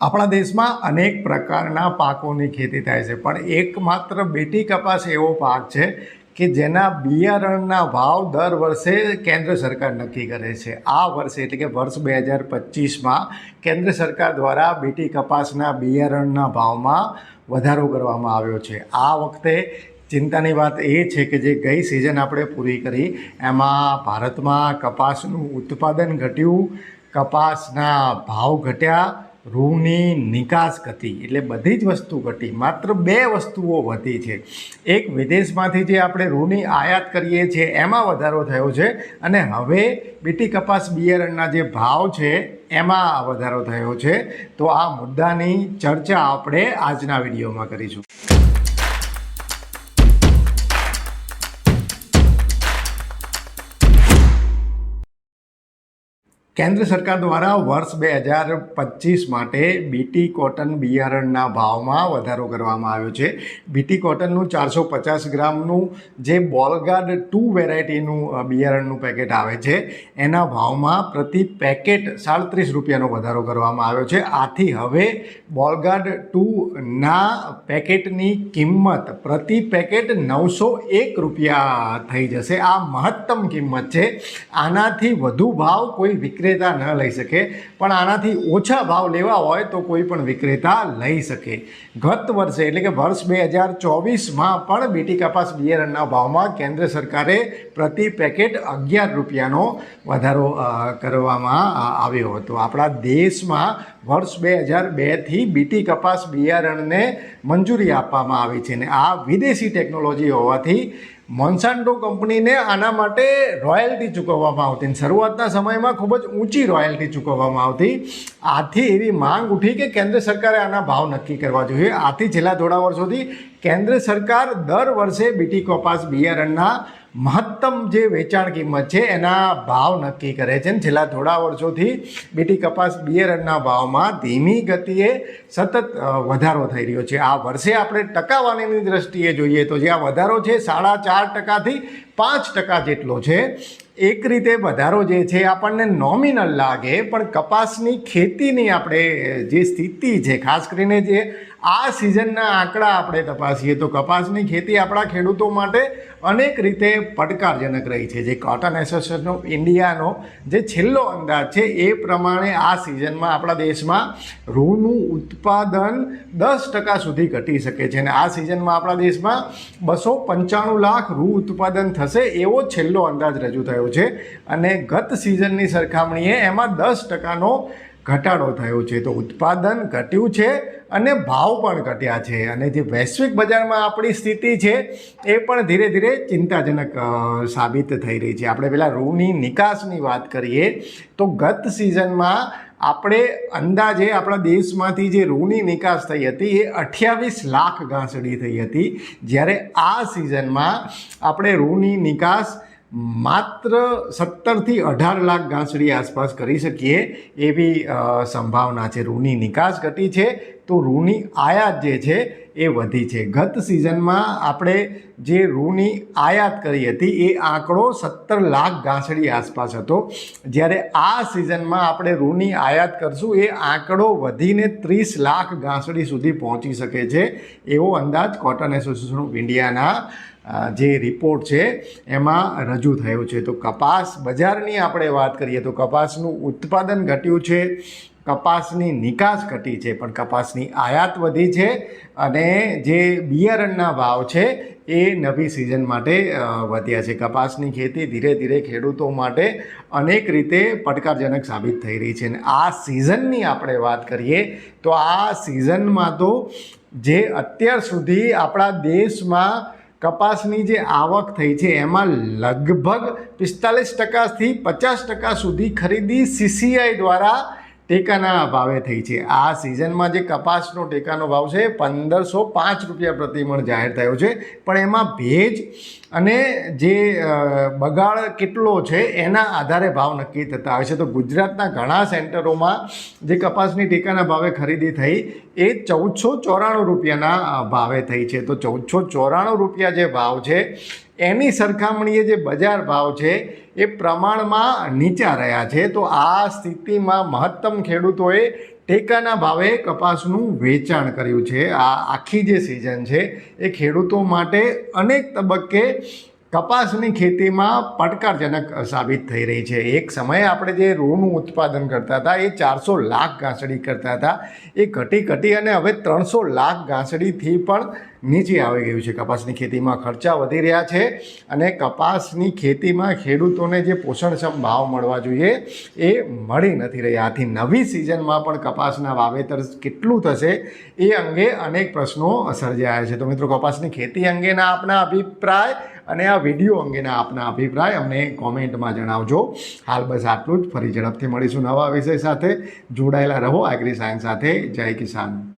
આપણા દેશમાં અનેક પ્રકારના પાકોની ખેતી થાય છે, પણ એકમાત્ર બેટી કપાસ એવો પાક છે કે જેના બિયારણના ભાવ દર વર્ષે કેન્દ્ર સરકાર નક્કી કરે છે. આ વર્ષે એટલે કે વર્ષ બે હજાર પચીસમાં કેન્દ્ર સરકાર દ્વારા બેટી કપાસના બિયારણના ભાવમાં વધારો કરવામાં આવ્યો છે. આ વખતે ચિંતાની વાત એ છે કે જે ગઈ સિઝન આપણે પૂરી કરી, એમાં ભારતમાં કપાસનું ઉત્પાદન ઘટ્યું, કપાસના ભાવ ઘટ્યા રૂની નિકાસ ઘટી એટલે બધી જ વસ્તુ ઘટી માત્ર બે વસ્તુઓ વધી છે. એક વિદેશમાંથી જે આપણે રૂની આયાત કરીએ છીએ, એમાં વધારો થયો છે અને હવે બીટી કપાસ બિયારણના જે ભાવ છે, એમાં વધારો થયો છે. તો આ મુદ્દાની ચર્ચા આપણે આજના વિડીયોમાં કરીશું. કેન્દ્ર સરકાર દ્વારા વર્ષ બે હજાર પચીસ માટે બીટી કોટન બિયારણના ભાવમાં વધારો કરવામાં આવ્યો છે. બીટી કોટનનું ચારસો પચાસ ગ્રામનું જે બોલગાર્ડ ટુ વેરાયટીનું બિયારણનું પેકેટ આવે છે, એના ભાવમાં પ્રતિ પેકેટ સાડત્રીસ રૂપિયાનો વધારો કરવામાં આવ્યો છે. આથી હવે બોલગાર્ડ ટુના પેકેટની કિંમત પ્રતિ પેકેટ નવસો એક રૂપિયા થઈ જશે. આ મહત્તમ કિંમત છે. આનાથી વધુ ભાવ કોઈ વિક્રેતા ન લઈ શકે, પણ આનાથી ઓછા ભાવ લેવા હોય તો કોઈ પણ વિક્રેતા લઈ શકે. ગત વર્ષે, એટલે કે વર્ષ બે હજાર ચોવીસમાં પણ બીટી કપાસ બિયારણના ભાવમાં કેન્દ્ર સરકારે પ્રતિ પેકેટ અગિયાર રૂપિયાનો વધારો કરવામાં આવ્યો હતો. આપણા દેશમાં વર્ષ બે હજાર બેથી બીટી કપાસ બિયારણને મંજૂરી આપવામાં આવી છે અને આ વિદેશી ટેકનોલોજી હોવાથી મોન્સાન્ટો કંપનીને આના માટે રોયલ્ટી ચૂકવવામાં આવતી શરૂઆતના સમયમાં ખૂબ જ ઊંચી રોયલ્ટી ચૂકવવામાં આવતી. આથી એવી માંગ ઉઠી કે કેન્દ્ર સરકારે આના ભાવ નક્કી કરવા જોઈએ. આથી છેલ્લા થોડા વર્ષોથી કેન્દ્ર સરકાર દર વર્ષે બીટી કપાસ બિયારણના મહત્તમ જે વેચાણ કિંમત છે, એના ભાવ નક્કી કરે છે. ને છેલ્લા થોડા વર્ષોથી બીટી કપાસ બિયરણના ભાવમાં ધીમી ગતિએ સતત વધારો થઈ રહ્યો છે. આ વર્ષે આપણે ટકાવારીની દ્રષ્ટિએ જોઈએ તો જે આ વધારો છે, સાડા ચાર ટકાથી પાંચ ટકા જેટલો છે. એક રીતે વધારો જે છે, આપણને નોમિનલ લાગે, પણ કપાસની ખેતીની આપણે જે સ્થિતિ છે, ખાસ કરીને જે આ સિઝનના આંકડા આપણે તપાસીએ તો કપાસની ખેતી આપણા ખેડૂતો માટે અનેક રીતે પડકારજનક રહી છે. જે કોટન એસોસિએશન ઓફ ઇન્ડિયાનો જે છેલ્લો અંદાજ છે એ પ્રમાણે આ સિઝનમાં આપણા દેશમાં રૂનું ઉત્પાદન દસ ટકા સુધી ઘટી શકે છે અને આ સિઝનમાં આપણા દેશમાં બસો પંચાણું લાખ રૂ ઉત્પાદન થશે એવો છેલ્લો અંદાજ રજૂ થયો છે. અને ગત સિઝનની સરખામણીએ એમાં દસ ટકાનો ઘટાડો થયો છે, તો ઉત્પાદન ઘટ્યું છે અને ભાવ પણ ઘટ્યા છે. અને જે વૈશ્વિક બજારમાં આપણી સ્થિતિ છે, એ પણ ધીરે ધીરે ચિંતાજનક સાબિત થઈ રહી છે. આપણે પહેલાં રૂની નિકાસની વાત કરીએ, તો ગત સિઝનમાં આપણે અંદાજે આપણા દેશમાંથી જે રૂની નિકાસ થઈ હતી, એ અઠ્યાવીસ લાખ ઘાસડી થઈ હતી. જ્યારે આ સિઝનમાં આપણે રૂની નિકાસ માત્ર સત્તરથી અઢાર લાખ ગાંસડી આસપાસ કરી શકીએ એવી સંભાવના છે. રૂની નિકાસ ઘટી છે. તો રૂની આયાત જે છે એ વધી છે. ગત સિઝનમાં આપણે જે રૂની આયાત કરી હતી એ આંકડો સત્તર લાખ ઘાસડી આસપાસ હતો. જ્યારે આ સિઝનમાં આપણે રૂની આયાત કરશું એ આંકડો વધીને ત્રીસ લાખ ઘાસડી સુધી પહોંચી શકે છે. એવો અંદાજ કોટન એસોસિએશન ઓફ ઇન્ડિયાના જે રિપોર્ટ છે એમાં રજૂ થયો છે. તો કપાસ બજારની આપણે વાત કરીએ તો કપાસનું ઉત્પાદન ઘટ્યું છે. કપાસની નિકાસ ઘટી છે, પણ કપાસની આયાત વધી છે અને જે બિયારણના ભાવ છે એ નવી સિઝન માટે વધ્યા છે. કપાસની ખેતી ધીરે ધીરે ખેડૂતો માટે અનેક રીતે પડકારજનક સાબિત થઈ રહી છે. અને આ સિઝનની આપણે વાત કરીએ તો આ સિઝનમાં તો જે અત્યાર સુધી આપણા દેશમાં કપાસની જે આવક થઈ છે, એમાં લગભગ પિસ્તાલીસ ટકાથી પચાસ ટકા સુધી ખરીદી સીસીઆઈ દ્વારા ટેકાના ભાવે થઈ છે. આ સિઝનમાં જે કપાસનો ટેકાનો ભાવ છે, પંદરસો પાંચ રૂપિયા પ્રતિમણ જાહેર થયો છે. પણ એમાં ભેજ અને જે બગાડ કેટલો છે, એના આધારે ભાવ નક્કી થતા આવે છે. તો ગુજરાતના ઘણા સેન્ટરોમાં જે કપાસની ટેકાના ભાવે ખરીદી થઈ, એ ચૌદસો ચોરાણું રૂપિયાના ભાવે થઈ છે. તો ચૌદસો ચોરાણું રૂપિયા જે ભાવ છે એની સરખામણીએ જે બજાર ભાવ છે, એ પ્રમાણમાં નીચા રહ્યા છે. તો આ સ્થિતિમાં મહત્તમ ખેડૂતોએ ટેકાના ભાવે કપાસનું વેચાણ કર્યું છે. આ આખી જે સિઝન છે, એ ખેડૂતો માટે અનેક તબક્કે કપાસની ખેતીમાં પડકારજનક સાબિત થઈ રહી છે. એક સમયે આપણે જે રૂનું ઉત્પાદન કરતા હતા, એ ચારસો લાખ ઘાસડી કરતા હતા. એ ઘટી ઘટી અને હવે ત્રણસો લાખ ઘાસડીથી પણ નીચે આવી ગયું છે. કપાસની ખેતીમાં ખર્ચા વધી રહ્યા છે અને કપાસની ખેતીમાં ખેડૂતોને જે પોષણક્ષમ ભાવ મળવા જોઈએ એ મળી નથી રહ્યા. આથી નવી સિઝનમાં પણ કપાસના વાવેતર કેટલું થશે એ અંગે અનેક પ્રશ્નો સર્જાયા છે. તો મિત્રો, કપાસની ખેતી અંગેના આપના અભિપ્રાય અને આ વીડિયો અંગેના આપના અભિપ્રાય અમને કોમેન્ટમાં જણાવજો. હાલ બસ આટલું જ. ફરી ઝડપથી મળીશું નવા વિષય સાથે. જોડાયેલા રહો. એગ્રી સાયન્સ સાથે. જય કિસાન.